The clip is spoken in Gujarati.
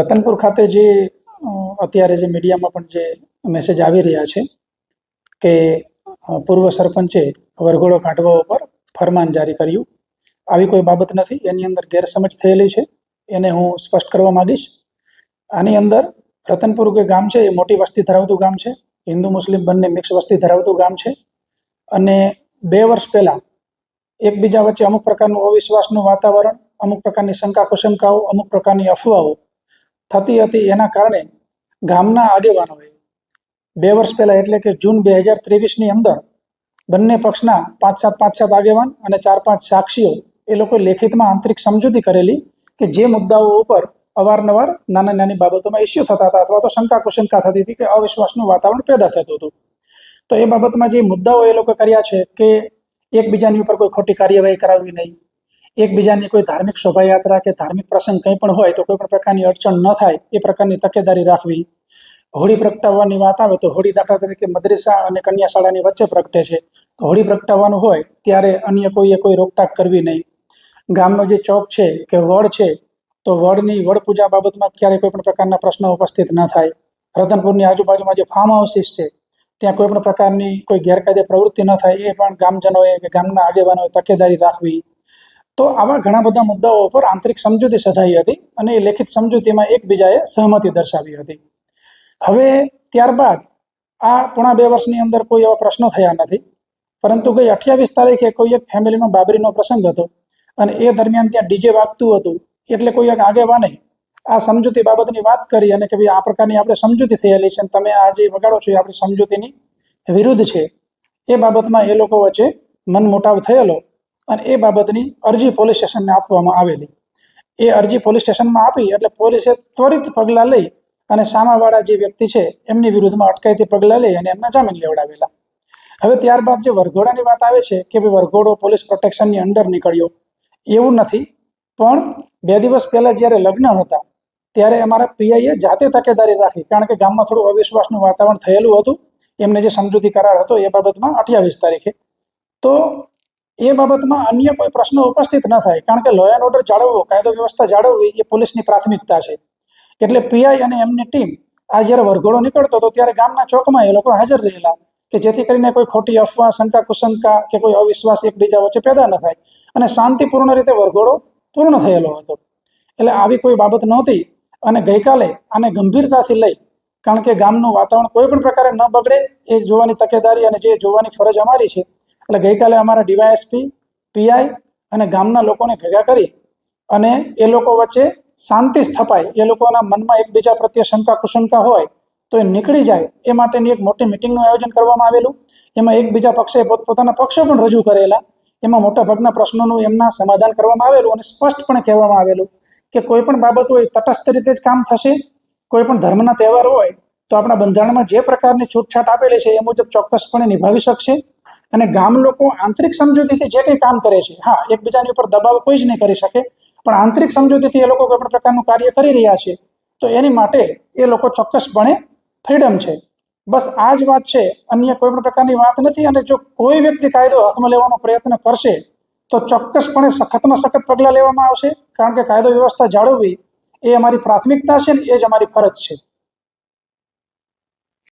રતનપુર ખાતે જે અત્યારે જે મીડિયામાં પણ જે મેસેજ આવી રહ્યા છે કે પૂર્વ સરપંચે વરઘોડો કાઢવા ઉપર ફરમાન જારી કર્યું. આવી કોઈ બાબત નથી. એની અંદર ગેરસમજ થયેલી છે. એને હું સ્પષ્ટ કરવા માંગીશ. આની અંદર રતનપુર જે ગામ છે એ મોટી વસ્તી ધરાવતું ગામ છે. હિન્દુ મુસ્લિમ બંને મિક્સ વસ્તી ધરાવતું ગામ છે. અને બે વર્ષ પહેલાં એકબીજા વચ્ચે અમુક પ્રકારનું અવિશ્વાસનું વાતાવરણ, અમુક પ્રકારની શંકા કુશંકાઓ અમુક પ્રકારની અફવાઓ થતી હતી એના કારણે ગામના આગેવાનોએ બે વર્ષ પહેલાં એટલે કે જૂન બે હજાર ત્રેવીસની અંદર બંને પક્ષના પાંચ સાત પાંચ સાત આગેવાન અને ચાર પાંચ સાક્ષીઓ એ લોકોએ લેખિતમાં આંતરિક સમજૂતી કરેલી કે જે મુદ્દાઓ ઉપર અવારનવાર નાની નાની બાબતોમાં ઇસ્યુ થતા હતા અથવા તો શંકા કુશંકા થતી હતી કે અવિશ્વાસનું વાતાવરણ પેદા થતું હતું. તો એ બાબતમાં જે મુદ્દાઓ એ લોકો કર્યા છે કે એકબીજાની ઉપર કોઈ ખોટી કાર્યવાહી કરાવવી નહીં એકબીજાની કોઈ ધાર્મિક શોભાયાત્રા કે ધાર્મિક પ્રસંગ કંઈ પણ હોય તો કોઈ પણ પ્રકારની અડચણ ન થાય, એ પ્રકારની તકેદારી રાખવી. હોળી પ્રગટાવવાની વાત આવે તો હોળી દાખલા તરીકે મદ્રેસા અને કન્યા શાળાની વચ્ચે પ્રગટે છે. તો હોળી પ્રગટાવવાનું હોય ત્યારે અન્ય કોઈએ કોઈ રોકટાક કરવી નહીં. ગામનો જે ચોક છે કે વડ છે, તો વડની વડ પૂજા બાબતમાં ક્યારેય કોઈ પણ પ્રકારના પ્રશ્નો ઉપસ્થિત ન થાય. રતનપુરની આજુબાજુમાં જે ફાર્મ હાઉસીસ છે, ત્યાં કોઈ પણ પ્રકારની કોઈ ગેરકાયદે પ્રવૃત્તિ ન થાય, એ પણ ગામજનોએ કે ગામના આગેવાનોએ તકેદારી રાખવી. તો આવા ઘણા બધા મુદ્દાઓ ઉપર આંતરિક સમજૂતી સધાઈ હતી અને એ લેખિત સમજૂતીમાં એકબીજાએ સહમતિ દર્શાવી હતી. હવે ત્યારબાદ આ પોણા બે વર્ષની અંદર કોઈ એવા પ્રશ્નો થયા નથી. પરંતુ ગઈ અઠ્યાવીસ તારીખે કોઈ એક ફેમિલીમાં બાબરીનો પ્રસંગ હતો અને એ દરમિયાન ત્યાં ડીજે વાગતું હતું. એટલે કોઈ એક આગેવાને આ સમજૂતી બાબતની વાત કરી અને કે ભાઈ આ પ્રકારની આપણે સમજૂતી થયેલી છે અને તમે આ જે વગાડો છો એ આપણી સમજૂતીની વિરુદ્ધ છે. એ બાબતમાં એ લોકો વચ્ચે મનમોટાવ થયેલો અને એ બાબતની અરજી પોલીસ સ્ટેશનને આપવામાં આવેલી. એ અરજી પોલીસ સ્ટેશનમાં આપી એટલે પોલીસે ત્વરિત પગલાં લઈ અને સામાવાળા જે વ્યક્તિ છે એમની વિરુદ્ધમાં અટકાયતી પગલાં લઈ અને એમના જામીન લેવડાવેલા. હવે ત્યારબાદ જે વરઘોડાની વાત આવે છે કે ભાઈ વરઘોડો પોલીસ પ્રોટેક્શનની અંડર નીકળ્યો, એવું નથી. પણ બે દિવસ પહેલાં જ્યારે લગ્ન હતા, ત્યારે અમારા પીઆઈએ જાતે તકેદારી રાખી, કારણ કે ગામમાં થોડું અવિશ્વાસનું વાતાવરણ થયેલું હતું. એમને જે સમજૂતી કરાર હતો એ બાબતમાં અઠ્યાવીસ તારીખે. તો એ બાબતમાં અન્ય કોઈ પ્રશ્નો ઉપસ્થિત ન થાય. કારણ કે લો એન્ડ ઓર્ડર જાળવવો, કાયદો વ્યવસ્થા જાળવવી એ પોલીસની પ્રાથમિકતા છે. એટલે પીઆઈ અને એમની ટીમ આ જ્યારે વરઘોડો નીકળતો હતો ત્યારે ગામના ચોકમાં એ લોકો હાજર રહેલા કે જેથી કરીને કોઈ ખોટી અફવા શંકા કુશંકા કે કોઈ અવિશ્વાસ એકબીજા વચ્ચે પેદા ન થાય. અને શાંતિપૂર્ણ રીતે વરઘોડો પૂર્ણ થયેલો હતો. એટલે આવી કોઈ બાબત નહોતી અને ગઈકાલે આને ગંભીરતાથી લઈ, કારણ કે ગામનું વાતાવરણ કોઈ પણ પ્રકારે ન બગડે, એ જોવાની તકેદારી અને જે જોવાની ફરજ અમારી છે એટલે ગઈકાલે અમારા ડીવાયએસપી, પીઆઈ અને ગામના લોકોને ભેગા કરી અને એ લોકો વચ્ચે શાંતિ સ્થપાય. એ લોકોના મનમાં એકબીજા પ્રત્યે શંકા કુશંકા હોય તો એ નીકળી જાય. એ માટેની એક મોટી મિટિંગનું આયોજન કરવામાં આવેલું. એમાં એકબીજા પક્ષે પોતપોતાના પક્ષો પણ રજૂ કરેલા. એમાં મોટાભાગના પ્રશ્નોનું એમના સમાધાન કરવામાં આવેલું અને સ્પષ્ટપણે કહેવામાં આવેલું કે કોઈ પણ બાબત હોય તટસ્થ રીતે જ કામ થશે. કોઈ પણ ધર્મના તહેવાર હોય તો આપણા બંધારણમાં જે પ્રકારની છૂટછાટ આપેલી છે એ મુજબ ચોક્કસપણે નિભાવી શકશે. અને ગામ લોકો આંતરિક સમજૂતીથી જે કંઈ કામ કરે છે, હા, એકબીજાની ઉપર દબાવ કોઈ જ નહીં કરી શકે, પણ આંતરિક સમજૂતીથી એ લોકો કોઈ પણ પ્રકારનું કાર્ય કરી રહ્યા છે, તો એની માટે એ લોકો ચોક્કસપણે ફ્રીડમ છે. બસ આ જ વાત છે, અન્ય કોઈ પણ પ્રકારની વાત નથી, અને જો કોઈ વ્યક્તિ કાયદો હાથમાં લેવાનો પ્રયત્ન કરશે, તો ચોક્કસપણે સખતમાં સખત પગલાં લેવામાં આવશે, કારણ કે કાયદો વ્યવસ્થા જાળવવી એ અમારી પ્રાથમિકતા છે ને એ જ અમારી ફરજ છે.